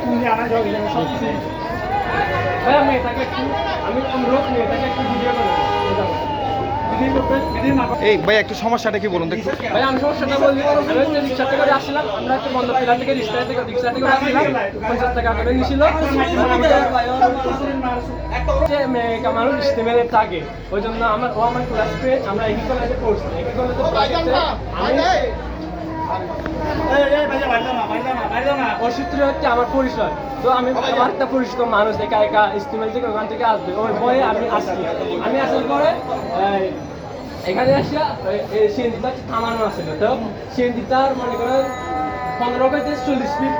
তুমি আনা যাও সব কিছু আমি এটাকে একটু আমি অনুরোধ মেয়েটাকে একটু ভিডিও করে এই ভাই একটু সমস্যাটা কি বলুন দেখি। ভাই আমি সমস্যাটা বলি আমি হচ্ছে রিক্সাতে করে আসছিলাম আমরা একটু বন্ধ পিলা থেকে রিক্সা থেকে রিক্সা থেকে আসছিলাম পঞ্চাশ টাকা করে নিছিল। ইস্তেমেলের থাকে ওই জন্য আমার ও আমার ক্লাস আমরা একই কলেজে পড়ছি একই কলেজে আমি হচ্ছে আমার পরিচয়। তো আমি আমার একটা পরিচিত মানুষ একা একা ইস্তেমেল থেকে ওখান থেকে আসবে ওই ভয়ে আমি আসছি আমি আসার পরে এখানে আসিয়া সিএনজিটা থামানো আছিল। তো সিএনজিটার মনে করেন পনেরো হইতে চল্লিশ ফিট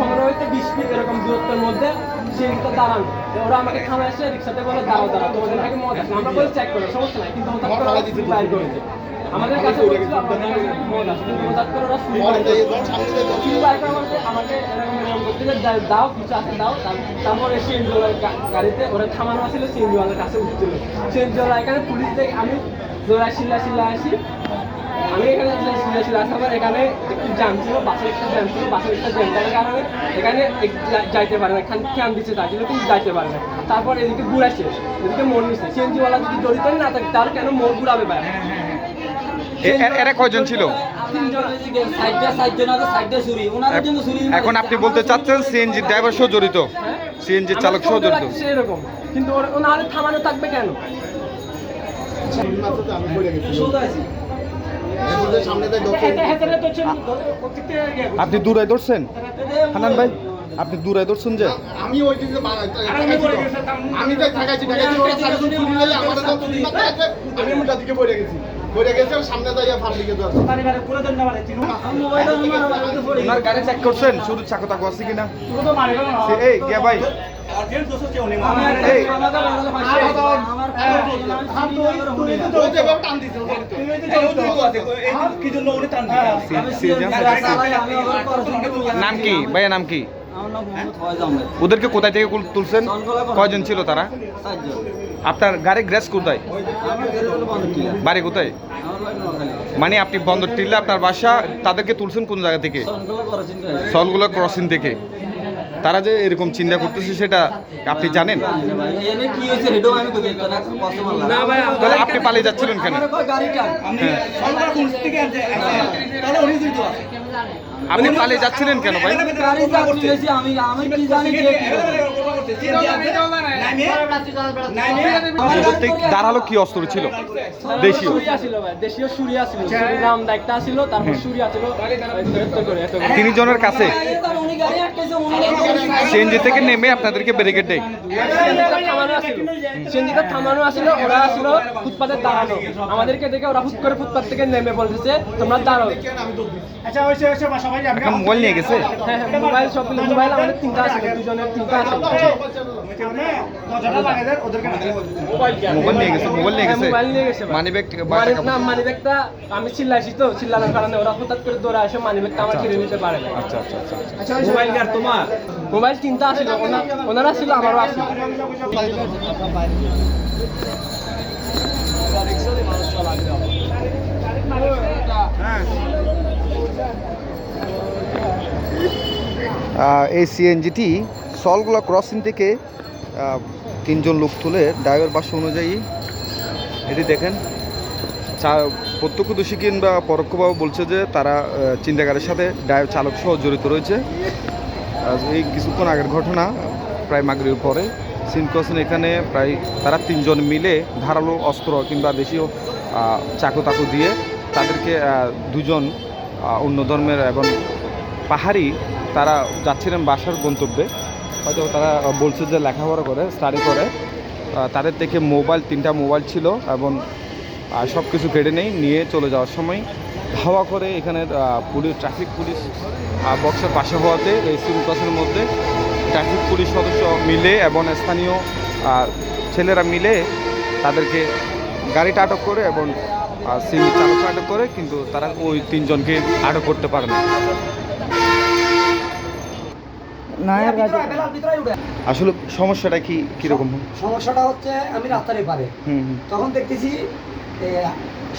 পনেরো হইতে বিশ ফিট এরকম দূরত্বের মধ্যে সিএনজিটা দাঁড়ানো। ওরা আমাকে থামায় আসে রিক্সাতে বলে দাঁড়াও দাঁড়াও তোমাদের নাকি মদ আছে। আমরা বলে চেক করো সমস্যা নাই। কিন্তু করে আমাদের কাছে বলছিল কিন্তু হঠাৎ করে ওরা শুরু আমাকে এরকম এরকম করতে যে দাও কিছু আছে দাও। তার- তারপরে সিএনজিওয়ালার গাড়িতে ওরা থামানো আছিল সিএনজিওয়ালার কাছে উঠছিল। সিএনজিওয়ালা এখানে পুলিশ থেকে আমি দৌড়া শিলা শিলা আসি। আমি এখানে শিলা শিলা আসার পর এখানে একটু জ্যাম ছিল বাসের একটা জ্যাম ছিল বাসের একটা জ্যাম। থাকার কারণে এখানে যাইতে পারে না এখানে ক্যাম দিচ্ছে তার জন্য কিন্তু যাইতে পারে না। তারপর এদিকে ঘুরাইছে এদিকে মোড় নিচ্ছে। সিএনজিওয়ালা যদি জড়িত না থাকে তাহলে কেন মোড় ঘুরাবে ভাই? এরা কয়জন ছিল? এখন আপনি বলতে চাচ্ছেন সিএনজি ড্রাইভার সহ জড়িত? সিএনজি চালক সহ জড়িত? কিন্তু থামানো থাকবে কেন? আপনি দূরে ধরছেন? হানান ভাই আপনি দূরে ধরছেন যে? আমি ওই দিকে আমি তাই থাকাইছি ওরা আমাদের তো আমি দিকে পড়ে গেছি। গেছি সামনে ফার দিকে তো গাড়ি চেক করছেন শুধু চাকু তাকু আছে কিনা এই ভাই নাম কি ভাইয়া নাম কি ওদেরকে কোথায় থেকে তুলছেন? কয়জন ছিল তারা? আপনার গাড়ি গ্রেস কোথায়? বাড়ি কোথায়? মানে আপনি বন্দর টিল্লে আপনার বাসা তাদেরকে তুলছেন কোন জায়গা থেকে? সলগুলো ক্রসিং থেকে। তারা যে এরকম চিন্তা করতেছে সেটা আপনি জানেন? তাহলে আপনি পালিয়ে যাচ্ছিলেন কেন? আপনি পালিয়ে যাচ্ছিলেন কেন ভাই? আমি আমি কি জানি যে ওদের থেকে দাঁড়াল কি অস্ত্র ছিল? দেশীয়? সুরিয়া ছিল ভাই দেশীয় সুরিয়া ছিল সুরিরাম দায়িত্ব ছিল তারপর সুরিয়া ছিল এত করে এত করে তিনি জনের কাছে? সিএনজি থেকে নেমে আপনাদেরকে ব্যারিকেড দেয়। সিএনজিটা থামানো আছিল ওরা আছিল ফুটপাতে দাঁড়ানো আমাদেরকে দেখে ওরা হুট করে ফুটপাত থেকে নেমে বলতেছে তোমরা দাঁড়াও। আচ্ছা মোবাইল নিয়ে গেছে? হ্যাঁ হ্যাঁ মোবাইল সব মোবাইল আমাদের তিনটা আছিল দুজনের তিনটা দরজাটা লাগাই দেন ওদেরকে মোবাইল নিয়ে গেছে মোবাইল নিয়ে হ্যাঁ, গেছে। মোবাইল নিয়ে গেছে মানি ব্যাগ না মানি ব্যাগটা আমি চিল্লাইছি তো চিল্লানোর কারণে ওরা হঠাৎ করে দৌড়ে আসে মানি ব্যাগটা আমার কিনে নিতে পারে না। আচ্ছা আচ্ছা আচ্ছা আচ্ছা। মোবাইল আর তোমার? মোবাইল তিনটা আছিল ওনা- ওনারা ছিল আমারও আহ, এই সিএনজিটি সলগুলা ক্রসিং থেকে তিনজন লোক তুলে ড্রাইভার বাসা অনুযায়ী, এটি দেখেন, চা- প্রত্যক্ষদর্শী কিংবা পরোক্ষভাবে বলছে যে তারা চিন্তাকারের সাথে ড্রাইভার চালক সহ জড়িত রয়েছে। এই কিছুক্ষণ আগের ঘটনা, প্রায় মাগরির পরে। সিন ক্রসিং এখানে প্রায় তারা তিনজন মিলে ধারালো অস্ত্র কিংবা দেশীয় চাকু তাকু দিয়ে তাদেরকে দুজন অন্য ধর্মের এবং পাহাড়ি তারা যাচ্ছিলেন বাসার গন্তব্যে। হয়তো তারা বলছে যে লেখাপড়া করে স্টাডি করে। তাদের থেকে মোবাইল তিনটা মোবাইল ছিল এবং সব কিছু কেড়ে নেই, নিয়ে চলে যাওয়ার সময় ধাওয়া করে এখানে পুলিশ ট্রাফিক পুলিশ বক্সের পাশে হওয়াতে এই সিমকাসের মধ্যে ট্রাফিক পুলিশ সদস্য মিলে এবং স্থানীয় ছেলেরা মিলে তাদেরকে গাড়িটা আটক করে এবং সিএনজি চালককে আটক করে, কিন্তু তারা ওই তিনজনকে আটক করতে পারে না আসলে সমস্যাটা কি কীরকম? সমস্যাটা হচ্ছে আমি রাস্তার এপারে তখন দেখতেছি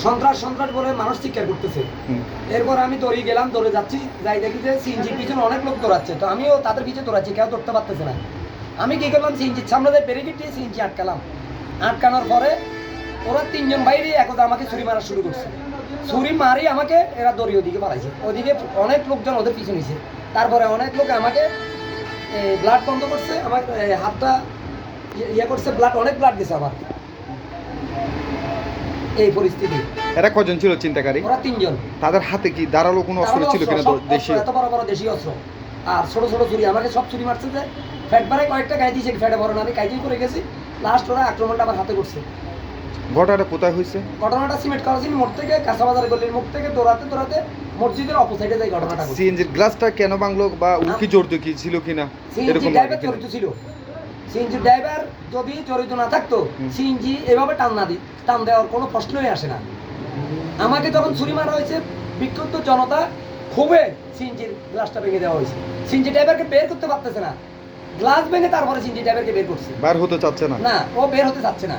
সন্ত্রাস সন্ত্রাস বলে মানুষ চিৎকার করতেছে। এরপর আমি দৌড়ে গেলাম দৌড়ে যাচ্ছি যাই দেখি যে সিএনজির পিছনে অনেক লোক দৌড়াচ্ছে। তো আমিও তাদের পিছনে দৌড়াচ্ছি কেউ ধরতে পারতেছে না। আমি কি করলাম সিএনজির সামনে দিয়ে ব্যারিকেড দিয়ে সিএনজি আটকালাম। আটকানোর পরে ওরা তিনজন বাইরে একদা আমাকে ছুরি মারা শুরু করছে। ছুরি মারি আমাকে এরা দড়ি ওদিকে পালাইছে ওদিকে অনেক লোকজন ওদের পিছনে নিছে। তারপরে অনেক লোক আমাকে ব্লাড বন্ধ করছে আমার হাতটা ইয়ে- ইয়ে করছে ব্লাড অনেক ব্লাড গেছে আমার। এই পরিস্থিতি। এরা কজন ছিল চিন্তাকারী? ওরা তিনজন। তাদের হাতে কি দাঁড়াল কোনো অস্ত্র ছিল কিনা দেশে এত বড় বড় দেশি অস্ত্র। আর ছোট ছোট ছুরি আমাকে সব চুরি মারছে যে ফ্যাট বারে কয়েকটা গায়ে দিয়েছে ফ্যাটে বড় না আমি কাইতেই করে গেছি। লাস্ট ওরা আক্রমণটা আমার হাতে করছে। ঘটনাটা কোথায় হয়েছে? ঘটনাটা সিমেন্ট করাচিন মোড় থেকে কাঁচাবাজার গলির মুখ থেকে দৌড়াতে দৌড়াতে মসজিদের অপোসাইডে যাই ঘটনাটা সিএনজির গ্লাসটা কেন ভাঙলো বা জড়িত কি ছিল কিনা? এরকম ড্রাইভার জড়িত ছিল। সিএনজি ড্রাইভার যদি জড়িত না থাকতো সিএনজি এভাবে টান না টান দেওয়ার কোনো প্রশ্নই আসে না। আমাকে যখন ছুরি মারা হয়েছে বিক্ষুব্ধ জনতা খুবই সিএনজির গ্লাসটা ভেঙে দেওয়া হয়েছে। সিএনজি ড্রাইভারকে বের করতে পারতেছে না। গ্লাস ভেঙে তারপরে সিএনজি ড্রাইভারকে বের করছে। বার হতে চাচ্ছে না। না ও বের হতে চাচ্ছে না।